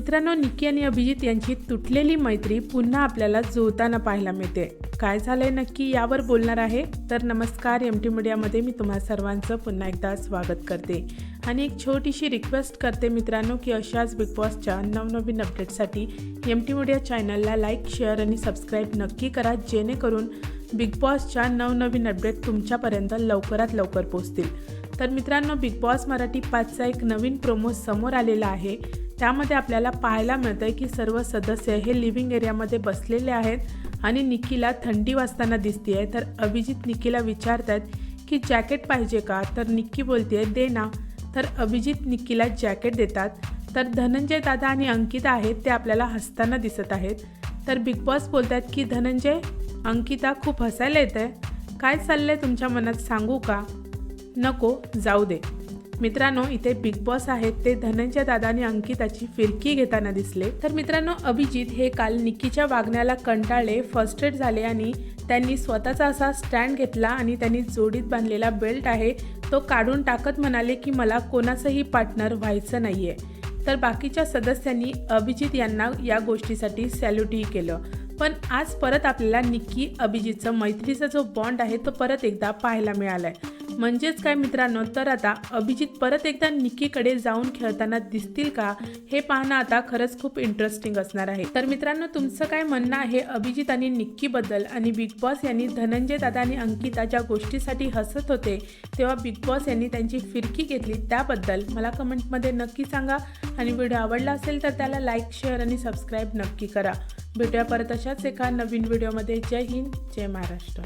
मित्रांनो निक्की आणि अभिजित यांची तुटलेली मैत्री पुन्हा आपल्याला जुळताना पाहायला मिळते. काय झालंय नक्की यावर बोलणार आहे? तर नमस्कार एम टी मीडियामध्ये मी तुम्हा सर्वांचं पुन्हा एकदा स्वागत करते. आणि एक छोटीशी रिक्वेस्ट करते मित्रांनो की अशाच बिग बॉसच्या नवनवीन अपडेटसाठी एम टी मीडिया चॅनलला लाईक शेअर आणि सबस्क्राईब नक्की करा जेणेकरून बिग बॉसच्या नवनवीन अपडेट तुमच्यापर्यंत लवकरात लवकर पोहोचतील. तर मित्रांनो बिग बॉस मराठी पाचचा एक नवीन प्रोमो समोर आलेला आहे. त्यामध्ये आपल्याला पाहायला मिळतं आहे की सर्व सदस्य हे लिव्हिंग एरियामध्ये बसलेले आहेत आणि निकीला थंडी वाजताना दिसते आहे तर अभिजित निकीला विचारत आहेत की जॅकेट पाहिजे का? तर निक्की बोलते आहे दे ना. तर अभिजित निक्कीला जॅकेट देतात. तर धनंजय दादा आणि अंकिता आहेत ते आपल्याला हसताना दिसत आहेत. तर बिग बॉस बोलतात की धनंजय अंकिता खूप हसायला येत आहे काय चाललं आहे तुमच्या मनात? सांगू का? नको जाऊ दे. मित्रांनो इथे बिग बॉस आहेत. ते धनंजय दादा आणि अंकिताची फिरकी घेताना दिसले. तर मित्रांनो अभिजित हे काल निकीच्या वागण्याला कंटाळले फर्स्टेड झाले आणि त्यांनी स्वतःचा असा स्टँड घेतला आणि त्यांनी जोडीत बांधलेला बेल्ट आहे. तो काढून टाकत म्हणाले की मला कोणाचंही पार्टनर व्हायचं नाहीये. तर बाकीच्या सदस्यांनी अभिजित यांना या गोष्टीसाठी सॅल्यूटही केलं. पण आज परत आपल्याला निक्की अभिजितचं मैत्रीचा जो बॉन्ड आहे तो परत एकदा पाहायला मिळालाय. म्हणजेच काय मित्रांनो तर आता अभिजित परत एकदा निक्कीकडे जाऊन खेळताना दिसतील का हे पाहणं आता खरंच खूप इंटरेस्टिंग असणार आहे. तर मित्रांनो तुमचं काय म्हणणं आहे अभिजित आणि निक्कीबद्दल आणि बिग बॉस यांनी धनंजय दादा आणि अंकिता ज्या गोष्टीसाठी हसत होते तेव्हा बिग बॉस यांनी त्यांची फिरकी घेतली त्याबद्दल मला कमेंटमध्ये नक्की सांगा. आणि व्हिडिओ आवडला असेल तर त्याला लाईक शेअर आणि सबस्क्राईब नक्की करा. भेटूया परत अशाच एका नवीन व्हिडिओमध्ये. जय हिंद जय महाराष्ट्र.